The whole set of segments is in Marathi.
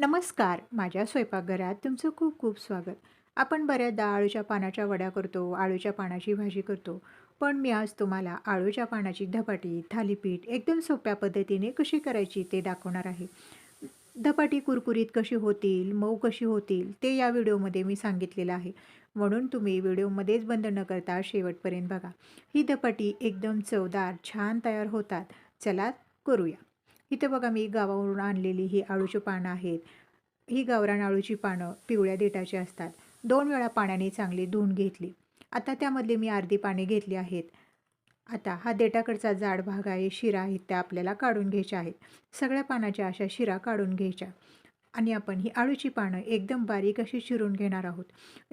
नमस्कार माझ्या स्वयंपाकघरात तुमचं खूप खूप स्वागत. आपण बऱ्याचदा आळूच्या पानाच्या वड्या करतो आळूच्या पानाची भाजी करतो पण मी आज तुम्हाला आळूच्या पानाची धपाटी थालीपीठ एकदम सोप्या पद्धतीने कशी करायची ते दाखवणार आहे. धपाटी कुरकुरीत कशी होतील मऊ कशी होतील ते या व्हिडिओमध्ये मी सांगितलेलं आहे. म्हणून तुम्ही व्हिडिओमध्येच बंद न करता शेवटपर्यंत बघा. ही धपाटी एकदम चवदार छान तयार होतात. चला करूया. इथं बघा मी गावावरून आणलेली ही आळूची पानं आहेत. ही गावरान आळूची पानं पिवळ्या देठाची असतात. दोन वेळा पाण्याने चांगली धुवून घेतली. आता त्यामधले मी अर्धी पाने घेतली आहेत. आता हा देठाकडचा जाड भाग आहे शिरा आहेत त्या आपल्याला काढून घ्यायच्या आहेत. सगळ्या पानाच्या अशा शिरा काढून घ्यायच्या. आणि आपण ही आळूची पानं एकदम बारीक अशी चिरून घेणार आहोत.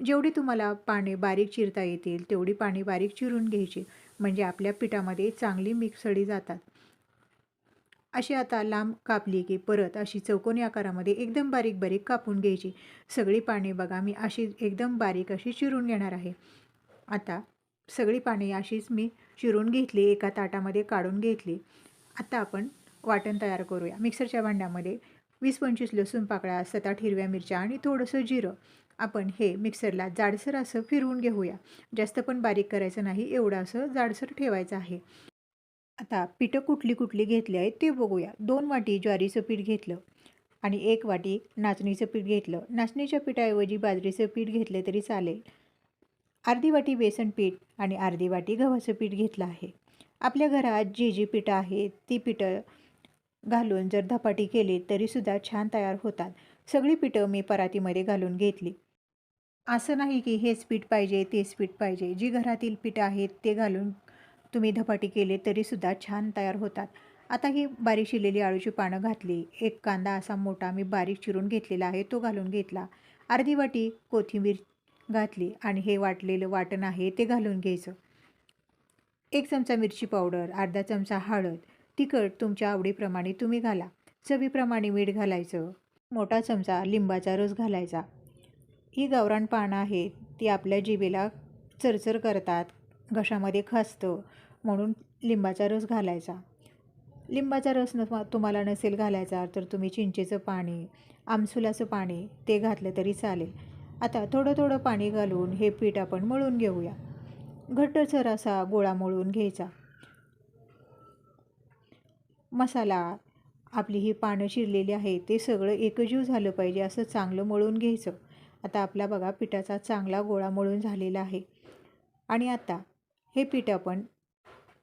जेवढी तुम्हाला पाने बारीक चिरता येतील तेवढी पाने बारीक चिरून घ्यायची. म्हणजे आपल्या पिठामध्ये चांगली मिक्सडी जातात. अशी आता लांब कापली की परत अशी चौकोनी आकारामध्ये एकदम बारीक बारीक कापून घ्यायची. सगळी पाने बघा मी अशी एकदम बारीक अशी चिरून घेणार आहे. आता सगळी पाने अशीच मी चिरून घेतली एका ताटामध्ये काढून घेतली. आता आपण वाटण तयार करूया. मिक्सरच्या भांड्यामध्ये वीस पंचवीस लसूण पाकळ्या सात आठ हिरव्या मिरच्या आणि थोडंसं जिरं. आपण हे मिक्सरला जाडसर असं फिरवून घेऊया. जास्त पण बारीक करायचं नाही एवढं असं जाडसर ठेवायचं आहे. आता पिठं कुठली कुठली घेतली आहेत ते बघूया. दोन वाटी ज्वारीचं पीठ घेतलं आणि एक वाटी नाचणीचं पीठ घेतलं. नाचणीच्या पिठाऐवजी बाजरीचं पीठ घेतलं तरी चालेल. अर्धी वाटी बेसन पीठ आणि अर्धी वाटी गव्हाचं पीठ घेतलं आहे. आपल्या घरात जी जी पिठं आहेत ती पिठं घालून जर धपाटी केली तरीसुद्धा छान तयार होतात. सगळी पिठं मी परातीमध्ये घालून घेतली. असं नाही की हेच पीठ पाहिजे तेच पीठ पाहिजे. जी घरातील पिठं आहेत ते घालून तुम्ही धपाटी केले तरीसुद्धा छान तयार होतात. आता ही बारीक शिरलेली आळूची पानं घातली. एक कांदा असा मोठा मी बारीक चिरून घेतलेला आहे तो घालून घेतला. अर्धी वाटी कोथिंबीर घातली आणि हे वाटलेलं वाटण आहे ते घालून घ्यायचं. एक चमचा मिरची पावडर अर्धा चमचा हळद तिखट तुमच्या आवडीप्रमाणे तुम्ही घाला. चवीप्रमाणे मीठ घालायचं. मोठा चमचा लिंबाचा रस घालायचा. ही गावरान पानं आहेत ती आपल्या जिभेला चरचर करतात घशामध्ये खसतं. म्हणून लिंबाचा रस घालायचा. लिंबाचा रस न तुम्हाला नसेल घालायचा तर तुम्ही चिंचेचं पाणी आमसुलाचं पाणी ते घातलं तरी चालेल. आता थोडं थोडं पाणी घालून हे पीठ आपण मळून घेऊया. घट्टसर असा गोळा मळून घ्यायचा. मसाला आपली ही पानं शिरलेली आहे ते सगळं एकजीव झालं पाहिजे असं चांगलं मळून घ्यायचं. आता आपला बघा पिठाचा चांगला गोळा मळून झालेला आहे. आणि आता हे पीठ आपण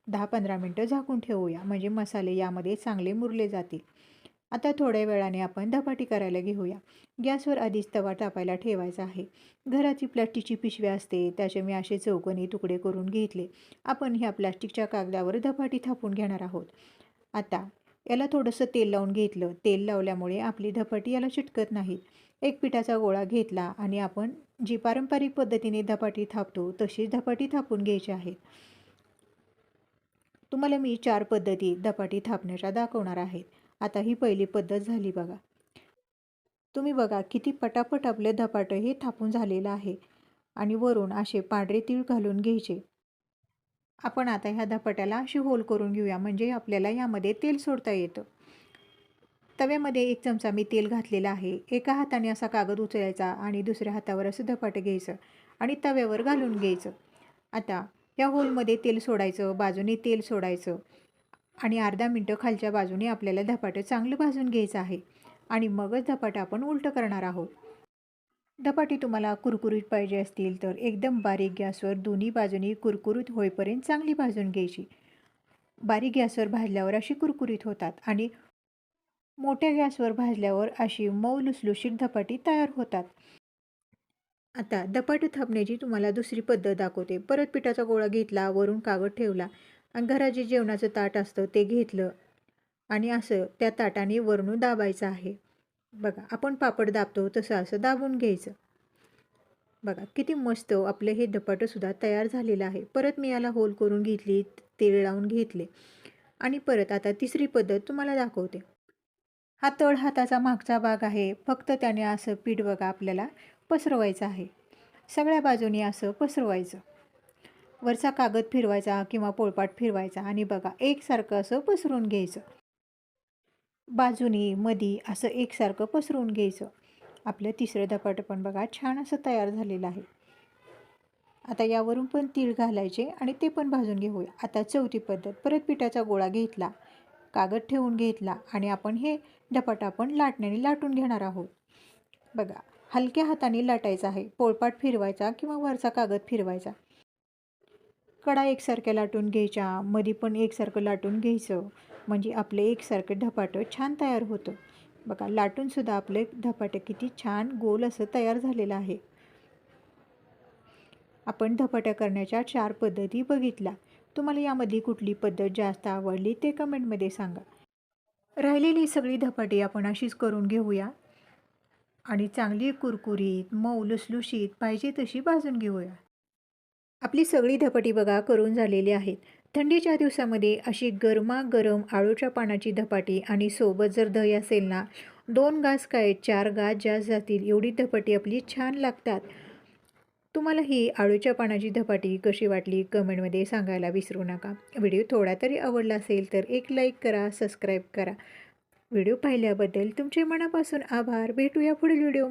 दहा पंधरा मिनटं झाकून ठेवूया. म्हणजे मसाले यामध्ये चांगले मुरले जातील. आता थोड्या वेळाने आपण धपाटी करायला घेऊया. गॅसवर आधीच तवा तापायला ठेवायचा आहे. घराची प्लास्टिकची पिशवी असते त्याचे मी असे चौकोनी तुकडे करून घेतले. आपण ह्या प्लास्टिकच्या कागदावर धपाटी थापून घेणार आहोत. आता याला थोडंसं तेल लावून घेतलं. तेल लावल्यामुळे आपली धपाटी याला चिटकत नाहीत. एक पिठाचा गोळा घेतला आणि आपण जी पारंपरिक पद्धतीने धपाटी थापतो तशीच धपाटी थापून घ्यायची आहे. तुम्हाला मी चार पद्धती धपाटी थापण्याच्या दाखवणार आहेत. आता ही पहिली पद्धत झाली बघा. तुम्ही बघा किती पटापट आपले धपाटं हे थापून झालेलं आहे आणि वरून असे पांढरे तीळ घालून घ्यायचे. आपण आता ह्या धपाट्याला अशी होल करून घेऊया म्हणजे आपल्याला यामध्ये तेल सोडता येतं. तव्यामध्ये एक चमचा मी तेल घातलेला आहे. एका हाताने असा कागद उचलायचा आणि दुसऱ्या हातावर असं धपाटं घ्यायचं आणि तव्यावर घालून घ्यायचं. आता या होलमध्ये तेल सोडायचं बाजूने तेल सोडायचं आणि अर्धा मिनटं खालच्या बाजूने आपल्याला धपाटं चांगलं भाजून घ्यायचं आहे. आणि मगच धपाटं आपण उलटं करणार आहोत. धपाटी तुम्हाला कुरकुरीत पाहिजे असतील तर एकदम बारीक गॅसवर दोन्ही बाजूनी कुरकुरीत होईपर्यंत चांगली भाजून घ्यायची. बारीक गॅसवर भाजल्यावर अशी कुरकुरीत होतात आणि मोठ्या गॅसवर भाजल्यावर अशी मऊ लुसलुशीत धपाटी तयार होतात. आता धपाटी थापण्याची तुम्हाला दुसरी पद्धत दाखवते. परत पिठाचा गोळा घेतला वरून कागद ठेवला आणि घरात जे जेवणाचं ताट असतं ते घेतलं आणि असं त्या ताटाने वरणू दाबायचं आहे. बघा आपण पापड दाबतो तसं असं दाबून घ्यायचं. बघा किती मस्त आपलं हे धपाटंसुद्धा तयार झालेलं आहे. परत मी याला होल करून घेतली तेल लावून घेतले. आणि परत आता तिसरी पद्धत तुम्हाला दाखवते. हा तळ हाताचा मागचा भाग आहे. फक्त त्याने असं पीठ बघा आपल्याला. पसरवायचं आहे. सगळ्या बाजूनी असं पसरवायचं. वरचा कागद फिरवायचा किंवा पोळपाट फिरवायचा आणि बघा एकसारखं असं पसरून घ्यायचं. बाजूनी मधी असं एकसारखं पसरून घ्यायचं. आपलं तिसरं धपाटं पण बघा छान असं तयार झालेलं आहे. आता यावरून पण तीळ घालायचे आणि ते पण भाजून घेऊया. आता चौथी पद्धत. परत पिठाचा गोळा घेतला कागद ठेवून घेतला आणि आपण हे धपाटा आपण लाटण्याने लाटून घेणार आहोत. बघा हलक्या हाताने लाटायचा आहे. पोळपाट फिरवायचा किंवा वरचा कागद फिरवायचा. कडा एकसारख्या लाटून घ्यायच्या. मध्ये पण एकसारखं लाटून घ्यायचं. म्हणजे आपले एकसारखं धपाटं छान तयार होतं. बघा लाटूनसुद्धा आपले धपाटं किती छान गोल असं तयार झालेलं आहे. आपण धपाट्या करण्याच्या चार पद्धती बघितल्या. तुम्हाला यामध्ये कुठली पद्धत जास्त आवडली ते कमेंटमध्ये सांगा. राहिलेली सगळी धपाटी आपण अशीच करून घेऊया. आणि चांगली कुरकुरीत मऊ लुसलुशीत पाहिजे तशी भाजून घेऊया. आपली सगळी धपाटी बघा करून झालेली आहेत. थंडीच्या दिवसामध्ये अशी गरमागरम आळूच्या पानाची धपाटी आणि सोबत जर दही असेल ना दोन गास काय चार गास जास्त जातील एवढी धपाटी आपली छान लागतात. तुम्हाला ही आळूच्या पानाची धपाटी कशी वाटली कमेंटमध्ये सांगायला विसरू नका. व्हिडिओ थोडा तरी आवडला असेल तर एक लाईक करा सबस्क्राईब करा. व्हिडिओ पाहिल्याबद्दल तुमचे मनापासून आभार. भेटूया पुढील व्हिडिओ